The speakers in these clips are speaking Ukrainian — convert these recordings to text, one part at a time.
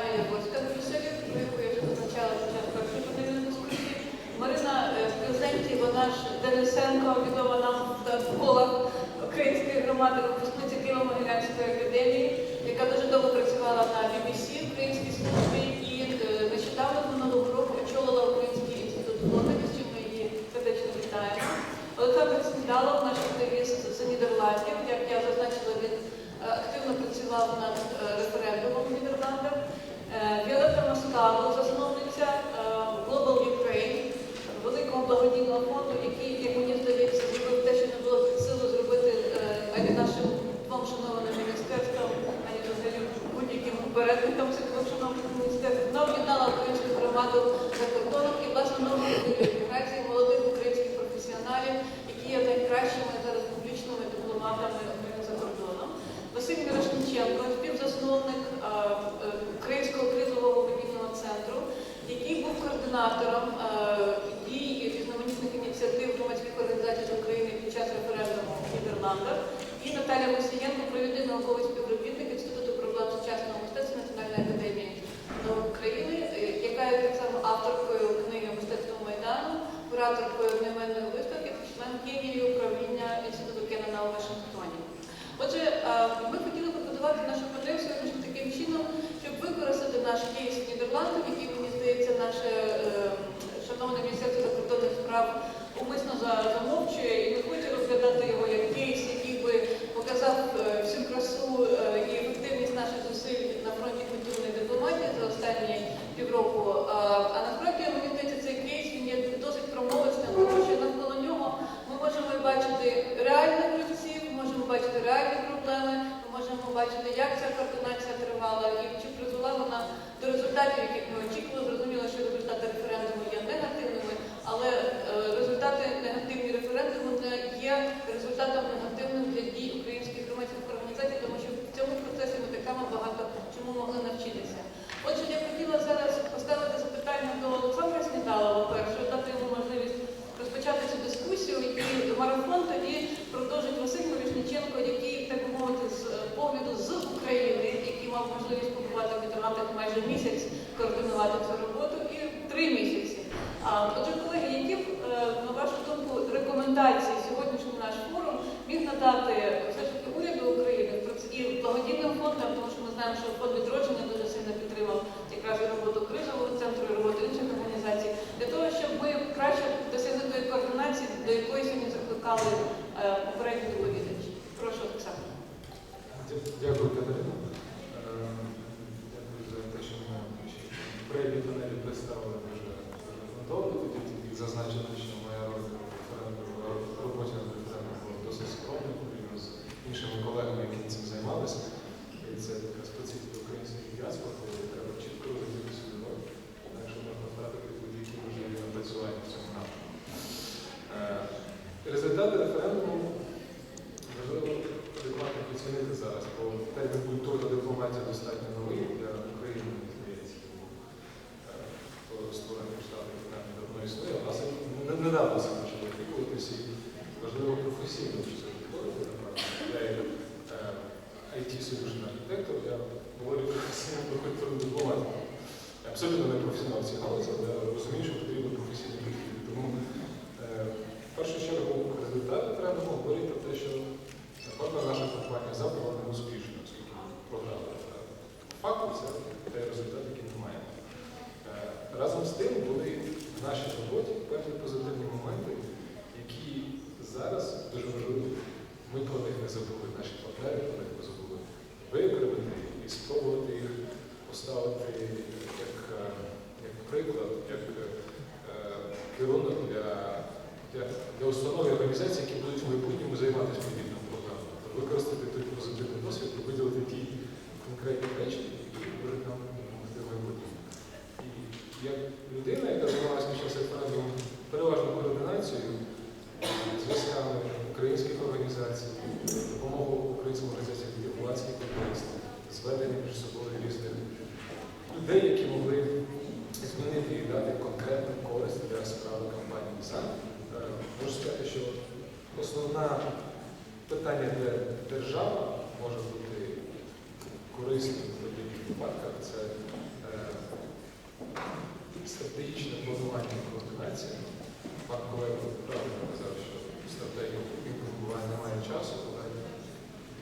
Кам'яне Борська в про яку я вже зазначала під час першої години дискусії. Марина е, Кривзенці, вона ж Денисенко, відома нам в колах української громади, випускниця Києво-Могилянської академії, яка дуже довго працювала на BBC, українській службі. Попередникам цих двох шановних міністерств. Вона об'єднала українську громаду за кордоном і власне хвилю інтеграції молодих українських професіоналів, які є найкращими зараз публічними дипломатами за кордоном. Василь Мірошниченко, співзасновник е, Українського кризового медійного центру, який був координатором е, дій різноманітних ініціатив громадських організацій України під час референдуму в Нідерландах, і Наталя Мосієнко, провідний науковий співробітник Інституту проблем сучасного мистецтва Національної академії наук України, е, яка є так само авторкою книги Мистецтво Майдану, кураторкою одноіменної виставки та член Києві управління Інституту Кеннена у Вашингтоні. Отже, е, ми хотіли побудувати нашу модель сьогодні таким чином, щоб використати наш кейс Нідерландів, який, мені наше е, шановне Міністерство закордонних справ умисно замовчує і не хоче розглядати його як кейс, який би показав е, всю красу е, і ефективність наших зусиль на фронті культурної дипломатії за останні півроку. А, а насправді, мені здається, цей кейс він є досить промовочним, тому що навколо нього ми можемо бачити реальних гравців, ми можемо бачити реальні проблеми, ми можемо бачити, як ця координація тривала і чи призвела вона до результатів, яких ми очікували. Зрозуміло, що результати референдуму є негативними, але е, результати негативні референдуму не є результатом негативним для дій українських громадських організацій, тому що в цьому процесі ми так само багато чому могли навчитися. Отже, я хотіла зараз поставити запитання до Олександра Снідалова першого, дати йому можливість розпочати цю дискусію і марафон тоді продовжить Василь Мирошниченко, який, так би мовити, з е, погляду з України, який мав можливість побувати в Нідерландах майже місяць, координувати цю роботу, і три місяці. А, Отже, колеги, які б, е, на вашу думку, рекомендації сьогоднішній наш форум міг надати все ж таки уряду України в проц- і благодійним фондам, тому що ми знаємо, що фонд відродження дуже сильно підтримав якраз і роботу кризового центру, і роботу інших організацій, для того, щоб ми краще досягли тої координації, до якої закликали е, попередні доповідачі. Прошу, Оксана. Дякую, Катерина. Е, Дякую за те, що ми в проєкті панелі представили дуже аргументовано. Тоді зазначити, що моя референдумі- над референдумом була досить порівняно з іншими колегами, які цим займалися. І це така специфіка української діаспори, коли треба чітко розуміти свою роль, інакше можна втратити будь-які можливі напрацювання в цьому напрямку. Е, Результати референдуму Можливо, адекватно оцінити зараз, бо термін культурна дипломатія достатньо новий для України, мені здається. Тому е, створення штату принаймні давно існує. У нас недавно це почало опікуватися і важливо професійно це підходити. Я IT-solution архітектор, я говорю професійно про культурну дипломатію. Абсолютно не професіонал цій галузі, але розумію, що потрібно професійно підхід. Тому е, в першу чергу результати треба говорити про те, що напевно наша компанія завтра не успішна, оскільки ми програли Факту це той результат, який ми маємо. Е, Разом з тим були в нашій роботі певні позитивні моменти, які зараз дуже важливі. Ми про них не забули, наші партнери про них не забули викривити і спробувати їх поставити як, е, як приклад, як е, керунок для, для, для установ організацій, які будуть в майбутньому займатися подібним програмою. Тобто використати той позитивний досвід і виділити ті конкретні речі, які можуть нам допомогти в майбутньому. І як людина, яка займалася під час референдуму переважно координацією, зв'язками українських організацій, допомогою українським організаціям дипломатських підприємств, зведення між собою різних людей, які могли змінити і дати конкретну користь для справи кампанії САН. Можу сказати, що основне питання, де держава може бути корисним в деяких випадках, це е, стратегічне планування і координація. пан колега правильно казав, що стратегія пінг-понгування немає часу, але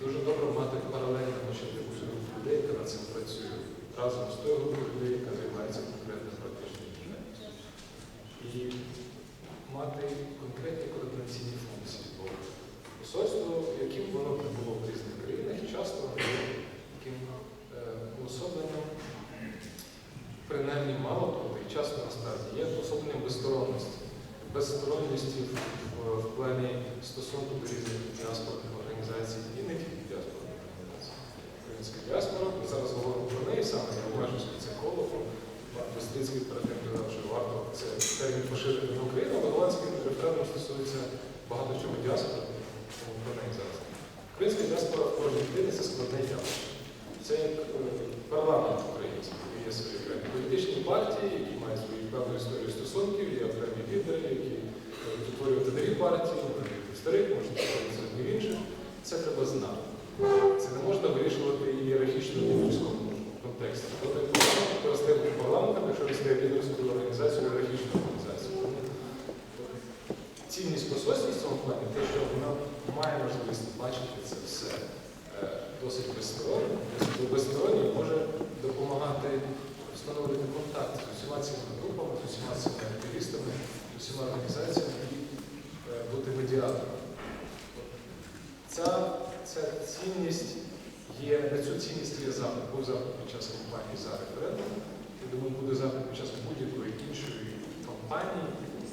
дуже добре мати паралельно усю групу людей, яка над цим працює, разом з тою групою людей, яка займається конкретним практичним діяльністю. І мати конкретні координаційні функції. Бо посольство, яким воно б не було в різних країнах, часто є таким е, уособленням, принаймні мало того, і часто насправді є уособленням безсторонності. Безсторонності в, плані стосунку до різних діаспорних організацій і не тільки діаспорних організацій. Українська діаспора, ми зараз говоримо про неї саме, я обмежуюсь під цим колоком. Бестрицький перед тим що варто це термін поширити на Україну, але голландський референдум стосується багато чого діаспори, тому про неї зараз. Українська діаспора в кожній країні це складне явище. Це як е, парламент український, є свої окремі політичні партії, які мають свою певну історію стосунків, є окремі лідери, які можуть утворювати нові партії, в старих, можуть утворювати в інших. Це треба знати. Це не можна вирішувати ієрархічно в людському контексті. Парламент, хто парламентом, якщо стає лідерською організацією, ієрархічною організацією. Тому Цінність посольства в цьому плані, те, що вона має можливість бачити це все е, досить допомагати встановлювати контакт з усіма цими групами, з усіма цими активістами, з усіма організаціями і е, бути медіатором. Ця, ця цінність є, на цю цінність є запит. Був запит під час кампанії за референдум. Я думаю, буде запит під час будь-якої іншої кампанії,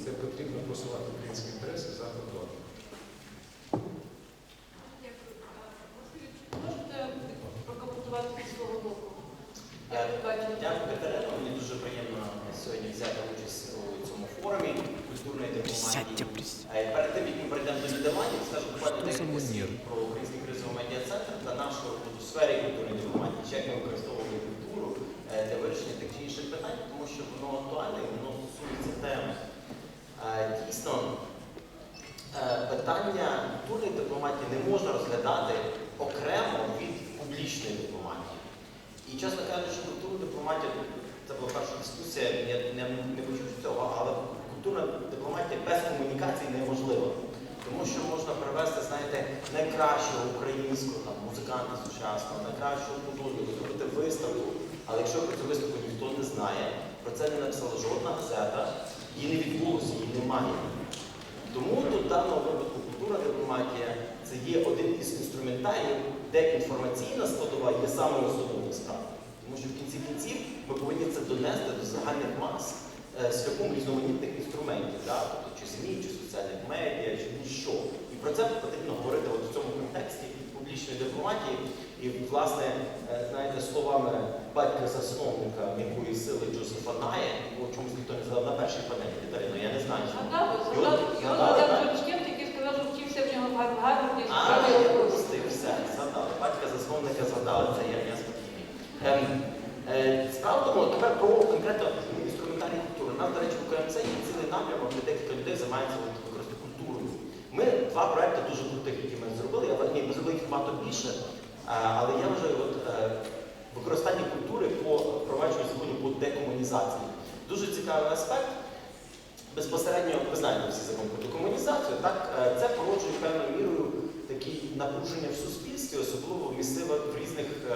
де потрібно просувати українські інтереси за кордоном. Дякую. А, Можете прокоментувати зі свого боку? Е, Як ви бачите? Дякую, Катерино. Мені дуже приємно сьогодні взяти участь у цьому форумі культурної Сядьте, дипломатії. присядьте. Е, Перед тим, як ми перейдемо до Нідерландів, скажу буквально Що за декілька слів манери? про Український кризовий медіа-центр та нашу роботу в сфері культурної дипломатії, чи як ми використовуємо культуру е, для вирішення тих чи інших питань, тому що воно актуальне і воно стосується теми. Е, Дійсно, е, питання культурної дипломатії не можна розглядати окремо від публічної дипломатії. І чесно кажучи, культурна дипломатія, це була перша дискусія, я не, не почув цього, але культурна дипломатія без комунікації неможлива. Тому що можна привести, знаєте, найкращого українського там, музиканта сучасного, найкращого художника, зробити виставку. Але якщо про цю виставку ніхто не знає, про це не написала жодна газета, її не відбулося, її немає. Тому тут в даному випадку культурна дипломатія це є один із інструментаріїв, де інформаційна складова є самою основною справою. Тому що в кінці кінців ми повинні це донести до загальних мас шляхом різноманітних інструментів, да? тобто чи ЗМІ, чи соціальних медіа, чи будь-що. І про це потрібно говорити от в цьому контексті публічної дипломатії. І, власне, е, знаєте, словами батька засновника м'якої сили Джозефа Ная, якого чомусь ніхто не згадав на першій панелі Катерино, я не знаю. що Згадав, згадав, згадав який сказав, що вчився в нього в Гарварді, А, справді я пропустив, все, згадали. Батька засновника згадали, це я, спокійний. Ем, е, справа тому, тепер про конкретно. У нас, до речі, в КМЦ є цілий напрямок, де декілька людей використовувати культурою. Ми два проекти дуже крутих, які ми зробили. Я ні, ми зробили їх багато більше, але я вважаю, от, е, використання культури по впровадженню закону по декомунізації. Дуже цікавий аспект. Безпосередньо, ви знаєте всі закон про декомунізацію, так е, це породжує певною мірою такі напруження в суспільстві, особливо в місцевих в різних е,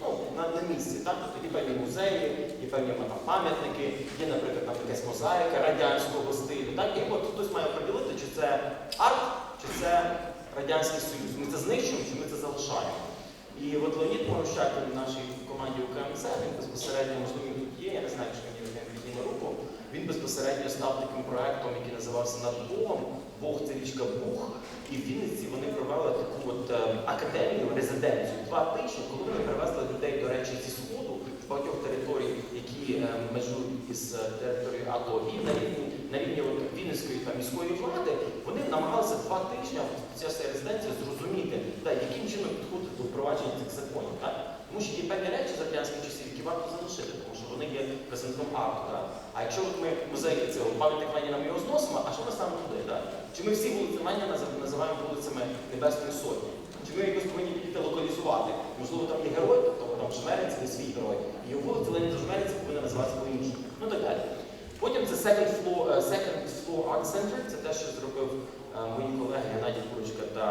ну, на, на місці. Так? Тобто є певні музеї, є певні там, пам'ятники, є, наприклад, там якась мозаїка радянського стилю. Так? І от хтось має приділити, чи це арт, чи це Радянський Союз. Ми це знищуємо, чи ми це залишаємо. І от Леонід Морощак в нашій команді УКМЦ, він безпосередньо, можливо, тут є, я не знаю, чи він є він підніме руку. Він безпосередньо став таким проектом, який називався над Богом. Бог це річка Буг. І в Вінниці вони провели таку от е, академію, резиденцію два тижні, коли вони привезли людей, до речі, зі сходу з багатьох територій, які е, межують із е, територією АТО, і на рівні на рівні от, Вінницької та міської влади вони намагалися два тижні ця вся резиденція зрозуміти, так, яким чином підходити до впровадження цих законів. Так? Тому що є певні речі з радянських часів, які варто залишити, вони є представником арту. Да? А якщо от ми музеї цього пам'ятник Леніна ми його зносимо, а що ми саме туди? Да? Чи ми всі вулиці Леніна називаємо вулицями Небесної Сотні? Чи ми якось повинні підійти локалізувати? Можливо, там є герой, тобто там Жмеринці, не свій герой, і його вулиця Леніна Жмеринці повинна називатися по-іншому. Ну так далі. Потім це second floor, е, second School Art Center. Це те, що зробив е, мої колеги Геннадій Курочка та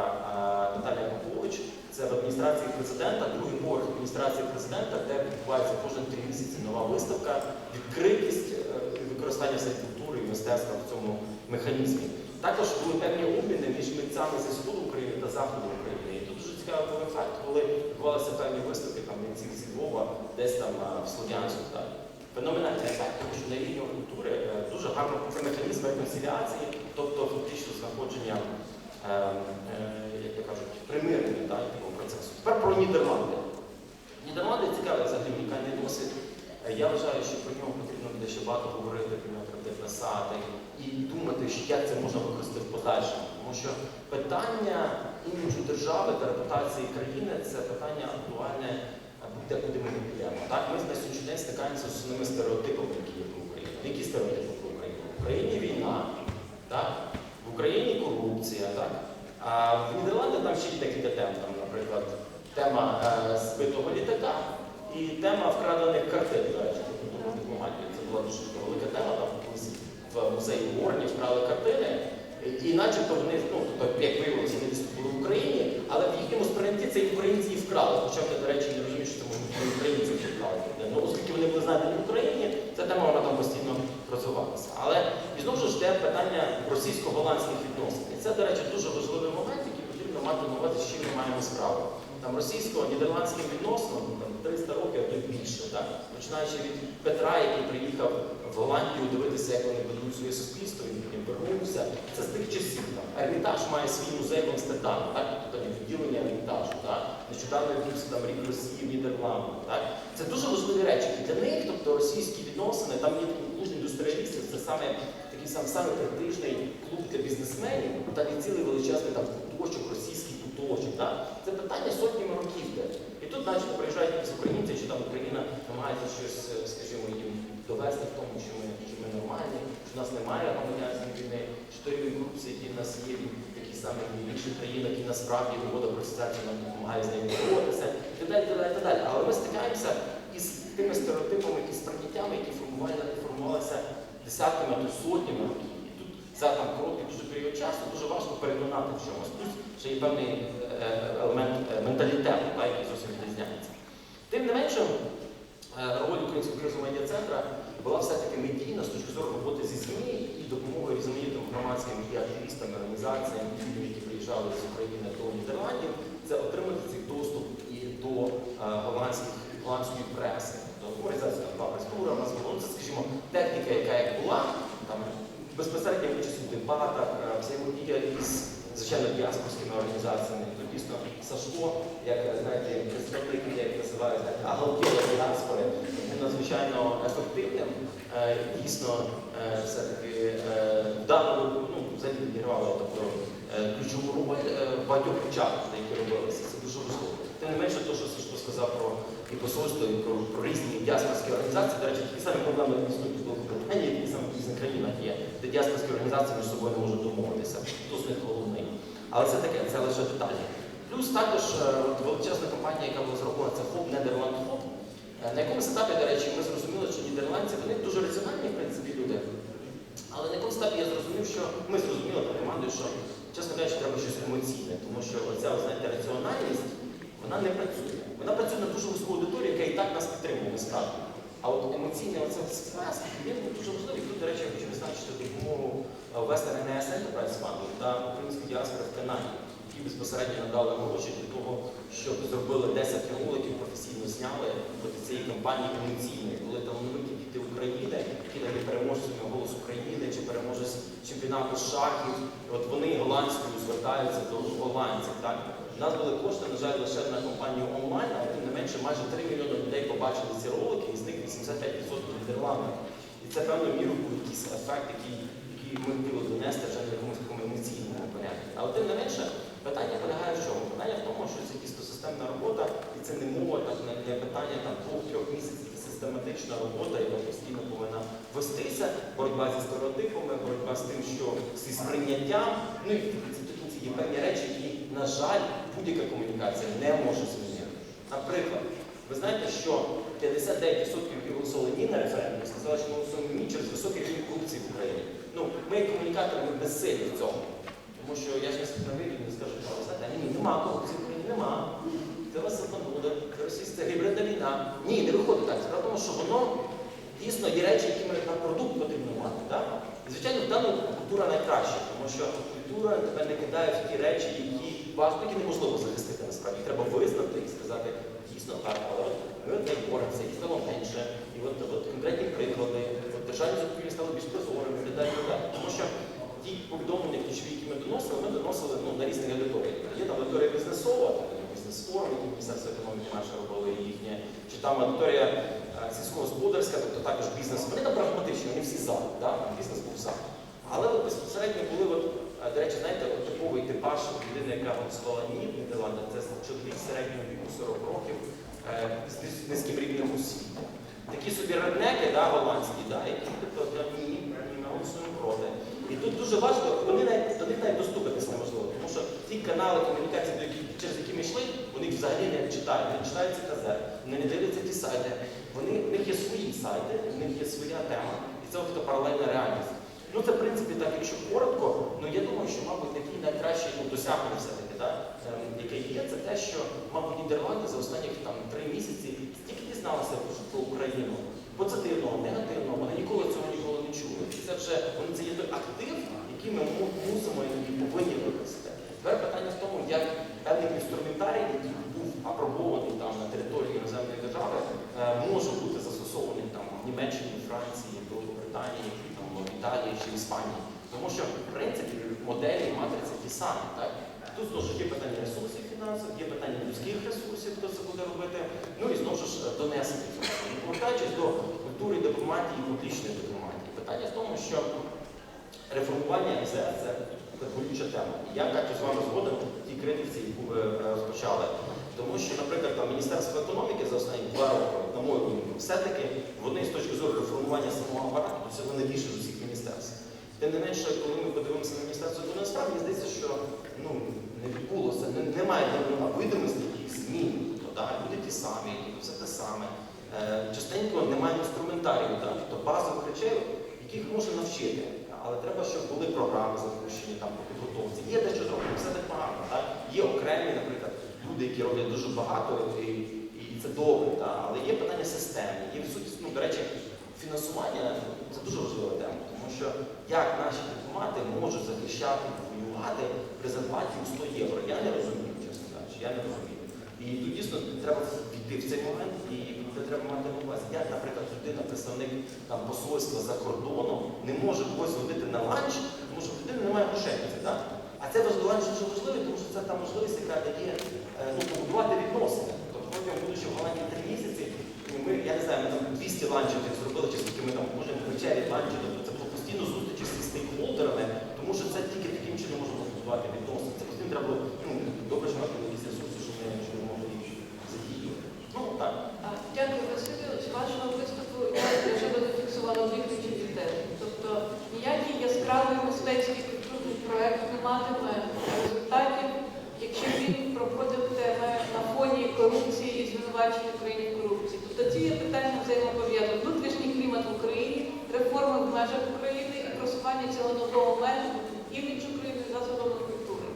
е, Наталія Попович. Це в адміністрації президента, другий поверх адміністрації президента, де відбувається кожен три місяці нова виставка, відкритість е, використання всієї культури і мистецтва в цьому механізмі. Також були певні обміни між митцями зі сходу України та заходу України. І тут дуже цікавий був ефект, коли відбувалися певні виставки там митців зі Львова, десь там в Слов'янську. Так. Феноменальний ефект, тому що на рівні культури е, дуже гарно це механізм реконсиліації, тобто фактично знаходження, е, е, як то кажуть, примирення так, такого процесу. Тепер про Нідерланди. Нідерланди цікавий взагалі унікальний досвід. Е, Я вважаю, що про нього потрібно буде ще багато говорити, треба писати і думати, що як це можна використати в подальшому. Тому що питання іміджу держави та репутації країни це питання актуальне куди ми не підемо. Так, ми на сьогоднішній день стикаємося з основними стереотипами, які є про Україну. Які стереотипи про Україну? В Україні війна, так? в Україні корупція, так? А в Нідерландах там ще є декілька тем, там, наприклад, тема е, збитого літака і тема вкрадених картин, до речі. Це була дуже велика тема, там в музеї Горні вкрали картини. І, начебто вони, ну, тобто, як виявилося, вони були в Україні, але в їхньому сприйнятті це українці і вкрали. Хоча до речі, не розумію, що це може бути українці які вкрали. Ну, оскільки вони були знайдені в Україні, ця тема вона там постійно розвивалася. Але і знову ж йде питання російсько-голландських відносин. І це, до речі, дуже важливий момент, який потрібно мати на увазі, з чим ми маємо справу. Там російсько-нідерландським відносинам там 300 років, а то більше, так? починаючи від Петра, який приїхав в Голландію дивитися, як вони будують своє суспільство, він потім вернувся. Це з тих часів. Там. Ермітаж має свій музей в Амстердамі, так? тобто відділення Ермітажу. Так? Нещодавно відбувся там рік Росії в Нідерландах. Так? Це дуже важливі речі. І для них, тобто російські відносини, там є такий клуб індустріалістів, це саме такий сам самий престижний клуб для бізнесменів, там є цілий величезний там куточок, російський куточок. Так? Це питання сотнями років. Де. І тут, начебто, приїжджають якісь українці, що там Україна намагається щось, е, скажімо, їм довести в тому, що ми, що ми нормальні, що в нас немає громадянської війни, що рівень корупції, який в нас є, він такий самий як в інших країнах, і насправді угода про асоціацію нам допомагає з нею боротися, і так далі, так далі, так далі. Але ми стикаємося із тими стереотипами і сприйняттями, які формували, формувалися десятками, а то сотнями років. І тут за там короткий дуже період часу дуже важко переконати в чомусь. Плюс ще є певний е, елемент е, менталітету, який зовсім відрізняється. Тим не менше, е, роль Українського кризового медіа центру була все-таки медійна з точки зору роботи зі ЗМІ і допомоги різноманітним громадським і активістам, організаціям, які приїжджали з України до Нідерландів, це отримати цей доступ і до е, голландської преси, до організації було, ну, це, скажімо, техніка, яка як була, там безпосередня участь у дебатах, взаємодія із звичайно діаспорськими організаціями. То дійсно Сашко, як знаєте, представник, як називають, агалділа діаспори, надзвичайно ефективним. Е, Дійсно, е, все-таки е, в даному ну, взагалі відігравали тобто, е, ключову роль е, в багатьох речах, які робилися. Це дуже важливо. Тим не менше, те, що Сашко сказав про і посольство, і про, про різні діаспорські організації, до речі, такі самі проблеми існують в Великобританії, які саме в різних країнах є, де діаспорські організації між собою не можуть домовитися. Хто з них головний? Але це таке, це лише деталі. Плюс також е, величезна компанія, яка була зроблена, це ФОП, Нідерланд ФОП. Е, На якомусь етапі, до речі, ми зрозуміли, що нідерландці вони дуже раціональні, в принципі, люди. Але на якомусь етапі я зрозумів, що ми зрозуміли та командою, що, чесно кажучи, треба щось емоційне, тому що оця, знаєте, раціональність, вона не працює. Вона працює на дуже вузьку аудиторію, яка і так нас підтримує насправді. А от емоційний сплеск, він дуже важливий. Тут, до речі, я хочу відзначити допомогу е, Western NS Enterprise Fund та української діаспори в Канаді, які безпосередньо надали гроші для того, щоб зробили 10 роликів, професійно зняли проти цієї кампанії емоційної, коли талановиті діти України, які навіть переможцями голос України чи переможець чемпіонату шахів, от вони голландською звертаються до голландців. Так? У нас були кошти, на жаль, лише на компанію онлайн, але тим не менше майже 3 мільйони людей побачили ці ролики, і з них 85% в Нідерландах. І це певною мірою був якийсь ефект, який, який ми хотіли донести вже на якомусь такому емоційному порядку. Але тим не менше, питання полягає в чому? Питання в тому, що це дійсно системна робота, і це не мова, так, не, питання там двох-трьох місяців, систематична робота, яка постійно повинна вестися, боротьба зі стереотипами, боротьба з тим, що зі сприйняттям. Ну і кінці є певні речі, які, на жаль, будь-яка комунікація не може змінити. Наприклад, ви знаєте, що 59% які голосували ні на референдумі, сказали, що ми голосуємо ні через високий рівень корупції в Україні. Ну, ми як комунікатори ми безсилі в цьому. Тому що я ж не вийду не скажу, що ні, нема корупції в Україні, нема. Вас обманули, це російська гібридна війна. Ні, не виходить так. Справа тому, що воно дійсно є речі, які ми на продукт потрібно мати. Так? Звичайно, в даному культура найкраща, тому що культура тебе не кидає в ті речі, які важко, які неможливо захистити насправді. Треба визнати і сказати, дійсно так, але ми боремося, і стало менше. І от, от конкретні приклади, от державні закупівлі стали більш прозорими, і так. Тому що ті повідомлення ключові, які ми доносили, ми доносили ну, на різних аудиторіях. Є там аудиторія бізнесова, бізнес-форум, які Міністерство економіки наше робили їхнє, чи там аудиторія е, сільськогосподарська, тобто також бізнес. Вони там прагматичні, вони всі за, да? бізнес був за. Але от безпосередньо були, от, е, до речі, знаєте, от типовий типаж людини, яка голосувала ні в Нідерландах, це чоловік середнього віку 40 років е, з низьким рівнем освіти. Такі собі реднеки, да, голландські, да, які тобто, да, ні, ні, ми голосуємо проти. І тут дуже важливо, вони навіть, до них навіть доступитися неможливо, тому що ті канали комунікації, до які, через які ми йшли, вони взагалі не читають, вони читають ці казети, вони не дивляться ті сайти. Вони, в них є свої сайти, в них є своя тема, і це от паралельна реальність. Ну це в принципі так, якщо коротко, ну я думаю, що, мабуть, такі найкращі ну, досягнення все-таки, да, ем, яке є, це те, що, мабуть, Нідерланди за останні там три місяці стільки дізналися про, Україну. Позитивного, негативного, вони ніколи цього ніколи не чули. І це вже вони це є той актив, який ми му- мусимо і повинні використати. Тепер питання в тому, як певний інструментарій, який був апробований там на території іноземної держави, е, може бути застосований там в Німеччині, Франції, Великобританії, там, в Італії чи Іспанії. Тому що, в принципі, моделі і матриці ті самі. Так? Тут знову ж є питання ресурсів фінансових, є питання людських ресурсів, хто це буде робити, ну і знову ж донесення цього. Повертаючись до культури дипломатії і публічної дипломатії, питання в тому, що реформування МЗС це, болюча тема. І я Катю з вами згоден в тій критиці, яку ви е, розпочали. Тому що, наприклад, там, Міністерство економіки за останні два роки, на мою думку, все-таки вони з точки зору реформування самого апарату, це вони більше з усіх. Тим не менше, коли ми подивимося на міністерство справді мені здається, що ну, не відбулося, не- немає видимості яких змін. Тобто, да, люди ті самі, все те саме. Е, частенько немає інструментарію, да, тобто базових речей, яких можна навчити. Але треба, щоб були програми запущені там по підготовці. Є дещо зроблено, все так погано. Так? Є окремі, наприклад, люди, які роблять дуже багато, і, і це добре, так? але є питання системи, є в суті, ну, до речі, фінансування це дуже важлива тема, що як наші дипломати можуть захищати, воювати при зарплаті у 100 євро. Я не розумію, чесно кажучи, я не розумію. І тут дійсно треба піти в цей момент, і це треба мати на увазі. Як, наприклад, людина, представник там, посольства за кордоном, не може когось водити на ланч, тому що в людини немає грошей. А це важливо, дуже важливий, тому що це та можливість, яка дає е, ну, побудувати відносини. Тобто протягом будучи в Голландії три місяці, ну, ми, я не знаю, ми там 200 ланчів зробили, чи скільки ми там можемо вечері ланчі, постійно зустрічі зі стейкхолдерами, тому що це тільки таким чином можна побудувати відносини. Це постійно треба ну, добре, що мати якісь ресурси, щоб ми, щоб ми їх задіяти. Ну, так. Дякую, Василю. З вашого виступу я вже зафіксувала дві ключові тези. Тобто ніякий яскравий мистецький культурний проект не матиме результатів, якщо він проходитиме на фоні корупції і звинувачення України в корупції. Тобто ці є питання взаємопов'язані. Внутрішній клімат в Україні, реформи в межах України цього нового межу, імідж України засобами культури.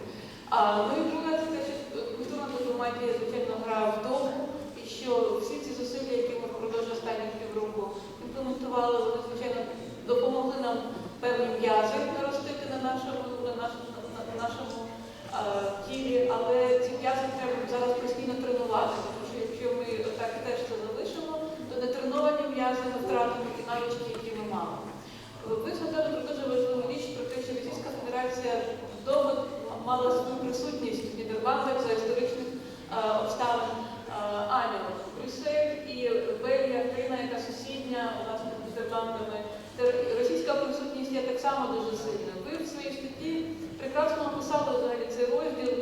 А ну і друге, це те, що культурна дипломатія, звичайно, грає в тому, і що всі ці зусилля, які ми впродовж останніх півроку імплементували, вони, звичайно, допомогли нам певні м'язи наростити на нашому, на нашому, на, на нашому а, тілі, але ці м'язи треба зараз постійно тренувати, тому що якщо ми так теж це залишимо, то нетреновані м'язи ми втратимо ті навички, які ми мали. Ви згадали про дуже важливу річ, про те, що Російська Федерація довго мала свою присутність в Нідерландах за історичних е, обставин е, Брюссель і Бельгія, країна, яка сусідня власне з Нідерландами. Російська присутність є так само дуже сильна. Ви в своїй статті прекрасно описали взагалі цей розділ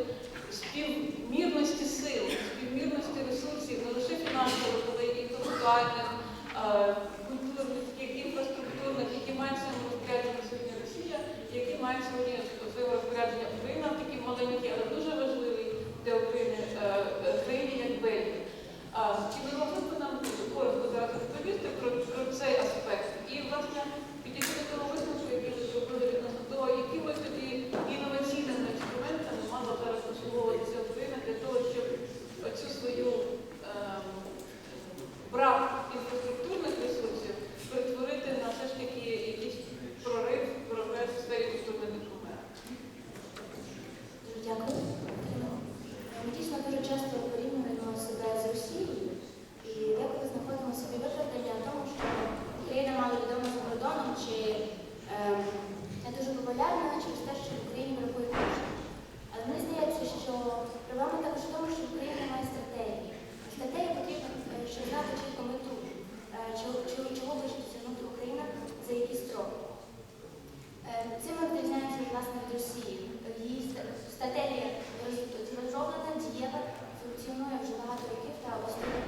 співмірності сил, співмірності ресурсів, не лише фінансових, але й інтелектуальних, знаєш, мені розпорядження Україна, такі маленькі, але дуже важливі для України гриві, як Бельгії. Чи Е, Цим відрізняється від нас від Росії. Тобто її стратегія розроблена, дієва, функціонує вже багато років та основна.